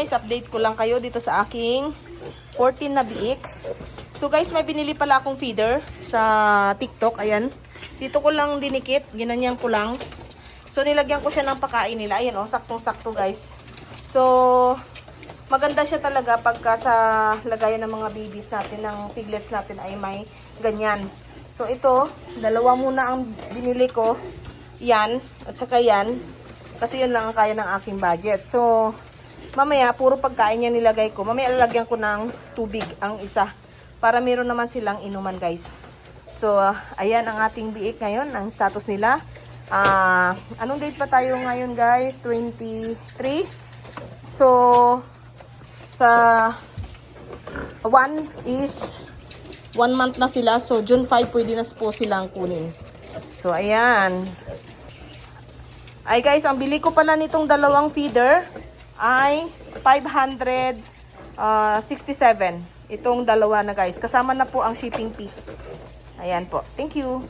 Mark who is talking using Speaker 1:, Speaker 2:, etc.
Speaker 1: guys, update ko lang kayo dito sa aking 14 na biik. So guys, may binili pala akong feeder sa TikTok. Ayan. Dito ko lang dinikit. Ginanyan ko lang. So nilagyan ko siya ng pakain nila. Ayan oh, saktong-sakto guys. So, maganda siya talaga pagka sa lagayan ng mga babies natin, ng piglets natin ay may ganyan. So ito, dalawa muna ang binili ko. Yan, at saka yan. Kasi yun lang ang kaya ng aking budget. So, mamaya, puro pagkain yan nilagay ko. Mamaya lalagyan ko ng tubig ang isa. Para meron naman silang inuman guys. So, ah, ayan ang ating biik ngayon, ang status nila. Ah, anong date pa tayo ngayon guys? 23. So, sa 1 is 1 month na sila. So, June 5 pwede na po silang kunin. So, ayan. Ay guys, ang bili ko pala nitong dalawang feeder ay 567. Itong dalawa na guys. Kasama na po ang shipping fee. Ayan po. Thank you.